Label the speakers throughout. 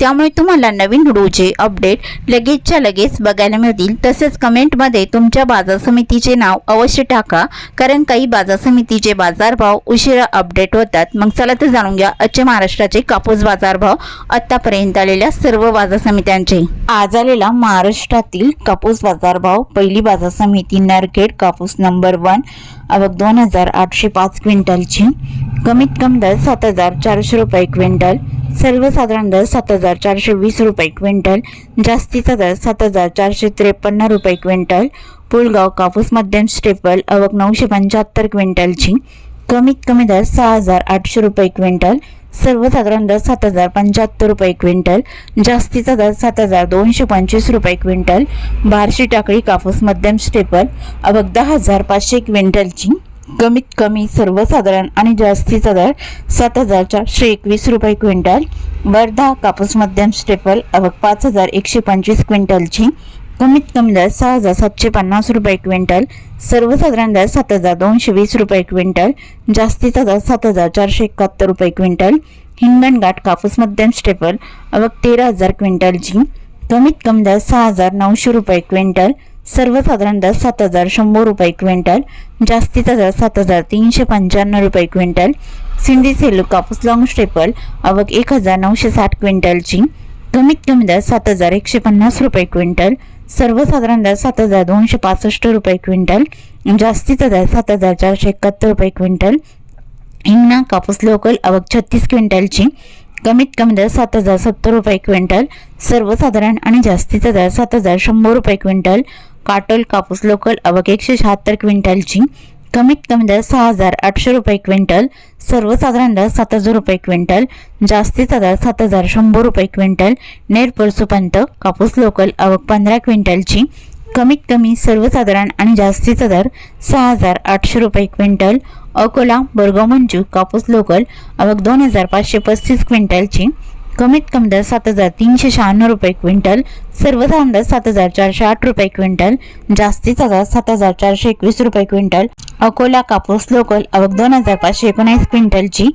Speaker 1: त्यामुळे तुम्हाला नवीन व्हिडिओचे अपडेट लगेचच्या लगेच बघायला मिळतील. तसेच कमेंटमध्ये तुमच्या बाजार समितीचे नाव अवश्य टाका कारण काही बाजार समितीचे बाजारभाव उशिरा अपडेट होतात. मग चला तर जाणून घ्या आजचे महाराष्ट्राचे कापूस बाजारभाव आतापर्यंत आलेल्या सर्व बाजार समित्यांचे. आज आलेला महाराष्ट्रातील कापूस बाजारभाव पहिली बाजार समिती नरखेड कापूस नंबर वन आवक दोन हजार आठशे पाच क्विंटलची. कमीत कमी दर सात हजार चारशे रुपये क्विंटल. सर्वसाधारण दर सात हजार चारशे वीस रुपये क्विंटल जास्तीचा दर सात हजार चारशे त्रेपन्न रुपये क्विंटल पुलगाव कापूस मध्यम स्टेपल अवक नऊशे पंच्याहत्तर क्विंटलची कमीत कमी दर सहा हजार आठशे रुपये क्विंटल सर्वसाधारण दर सात हजार पंच्याहत्तर रुपये क्विंटल जास्तीचा दर सात हजार दोनशे पंचवीस रुपये क्विंटल बारशी टाकळी कापूस मध्यम स्टेपल अवक दहा हजार पाचशे क्विंटलची कमीत कमी सर्वसाधारण आणि जास्तीचा दर सात हजार चारशे एकवीस रुपये क्विंटल वर्धा कापूस मध्यम स्टेपल अवघ पाच हजार एकशे पंचवीस क्विंटलची कमीत कमी दर सहा हजार सातशे पन्नास रुपये क्विंटल सर्वसाधारण दर सात हजार दोनशे वीस रुपये क्विंटल जास्तीचा दर सात हजार चारशे एकाहत्तर रुपये क्विंटल हिंगणघाट कापूस मध्यम स्टेपल अवघ तेरा हजार क्विंटलची कमीत कमी दर सहा हजार नऊशे रुपये क्विंटल सर्वसाधारण दर सात हजार शंभर रुपये क्विंटल जास्तीचा दर सात हजार तीनशे पंच्याण्णव रुपये क्विंटल सिंधी सेलू कापूस लॉंग स्टेपल आवक एक हजार नऊशे साठ क्विंटलची कमीत कमी दर सात हजार एकशे पन्नास रुपये क्विंटल सर्वसाधारण दर सात हजार दोनशे पासष्ट रुपये क्विंटल जास्तीचा दर सात हजार चारशे एकाहत्तर रुपये क्विंटल. हिंगणा कापूस लोकल आवक छत्तीस क्विंटलची कमीत कमी दर सात हजार सत्तर रुपये क्विंटल सर्वसाधारण आणि जास्तीचा दर सात हजार शंभर रुपये क्विंटल काटोल कापूस लोकल आवक एकशे शहात्तर क्विंटलची कमीत कमी दर सहा हजार आठशे रुपये क्विंटल सर्वसाधारण दर सात हजार रुपये क्विंटल जास्तीचा दर सात हजार शंभर रुपये क्विंटल नेर परसुपंत कापूस लोकल आवक पंधरा क्विंटलची कमीत कमी सर्वसाधारण आणि जास्तीचा दर सहा हजार आठशे रुपये क्विंटल अकोला बोरगाव मंजू कापूस लोकल आवक दोन हजार पाचशे पस्तीस क्विंटलची. कमीत कमी दर सात हजार तीनशे शहाण्णव रुपये क्विंटल सर्वसाधारण दर सात हजार चारशे आठ रुपये क्विंटल जास्तीचा दर सात हजार चारशे एकवीस रुपये क्विंटल अकोला कापूस लोकल आवक दोन हजार पाचशे एकोणीस क्विंटलची.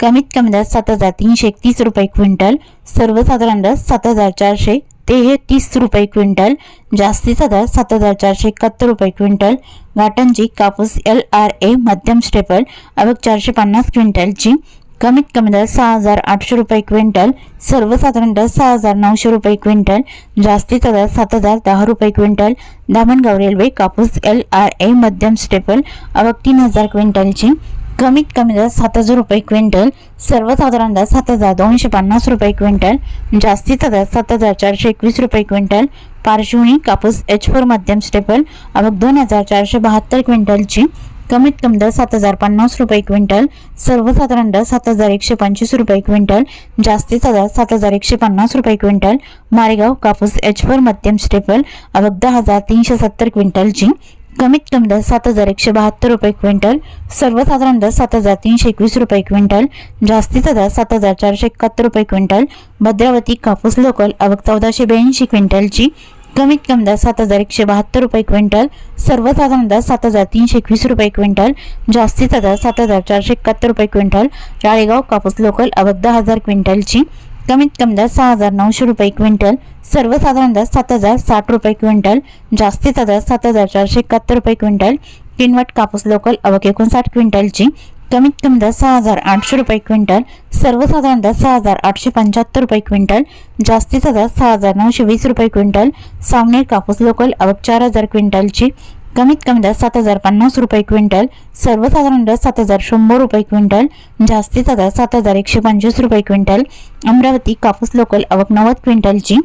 Speaker 1: कमीत कमी दर सात हजार तीनशे एकतीस रुपये क्विंटल सर्वसाधारण दर सात हजार चारशे ते हे तीस रुपये क्विंटल जास्तीचा दर सात हजार चारशे एकाहत्तर रुपये क्विंटल घाटंजी कापूस एल आर ए मध्यम स्टेपल अवघ चारशे पन्नास क्विंटलची कमीत कमी दर सहा हजार आठशे रुपये क्विंटल सर्वसाधारण दर सहा हजार नऊशे रुपये क्विंटल जास्तीचा दर सात हजार दहा रुपये क्विंटल दामणगाव रेल्वे कापूस एल आर ए मध्यम स्टेपल अवघ तीन हजार क्विंटलची कमीत कमी दर सात हजार रुपये क्विंटल सर्वसाधारण दर सात हजार दोनशे पन्नास रुपये क्विंटल जास्तीचा दर सात हजार चारशे एकवीस रुपये क्विंटल पार्श्वनी कापूस एच फोर मध्यम स्टेपल आवक दोन हजार चारशे बहात्तर क्विंटलची कमीत कमी दर सात हजार पन्नास रुपये क्विंटल सर्वसाधारण दर सात हजार एकशे पंचवीस रुपये क्विंटल जास्तीचा दर सात हजार एकशे पन्नास रुपये क्विंटल मारेगाव कापूस एच फोर मध्यम स्टेपल आवक दहा हजार तीनशे सत्तर क्विंटलची कमीत कमी दर सात हजार एकशे बहात्तर रुपये क्विंटल सर्वसाधारण दर सात हजार तीनशे एकवीस रुपये क्विंटल जास्तीचा दर सात हजार चारशे एकाहत्तर रुपये क्विंटल भद्रावती कापूस लोकल आवक चौदाशे ब्याऐंशी क्विंटलची कमीत कमी दर सात हजार एकशे बहात्तर रुपये क्विंटल सर्वसाधारण दर सात हजार तीनशे एकवीस रुपये क्विंटल जास्तीचा दर सात हजार चारशे एकाहत्तर रुपये क्विंटल राळेगाव कापूस लोकल आवक दहा हजार क्विंटलची कमीत कमी दर सहा हजार नऊशे रुपये क्विंटल सर्वसाधारण दर सात हजार साठ रुपये क्विंटल जास्तीचा दर सात हजार चारशे एकाहत्तर रुपये क्विंटल किनवट कापूस लोकल अवक एकोणसाठ क्विंटलची कमीत कमी दर सहा हजार आठशे रुपये क्विंटल सर्वसाधारण दर सहा हजार आठशे पंच्याहत्तर रुपये क्विंटल जास्तीचा दर सहा हजार नऊशे वीस रुपये क्विंटल सावनेर कापूस लोकल अवक चार हजार क्विंटलची कमीत कमी दर सात हजार पन्नास रुपये क्विंटल सर्वसाधारण दर सात हजार शंभर रुपये क्विंटल जास्तीचा दर सात हजार एकशे पंचवीस रुपये क्विंटल अमरावती कापूस लोकल आवक नव्वद क्विंटलची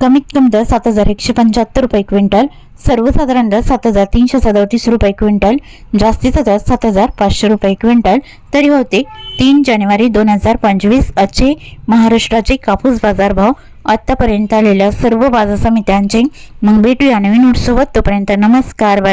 Speaker 1: कमीत कमी दर सात हजार एकशे पंच्याहत्तर रुपये क्विंटल सर्वसाधारण दर सात हजार तीनशे सदतीस रुपये क्विंटल जास्तीचा दर सात हजार पाचशे रुपये क्विंटल. तरी होते तीन जानेवारी दोन हजार पंचवीस आजचे महाराष्ट्राचे कापूस बाजारभाव आत्तापर्यंत आलेल्या सर्व बाजार समित्यांचे. मग भेटूया नवीन सोबत तोपर्यंत नमस्कार बाय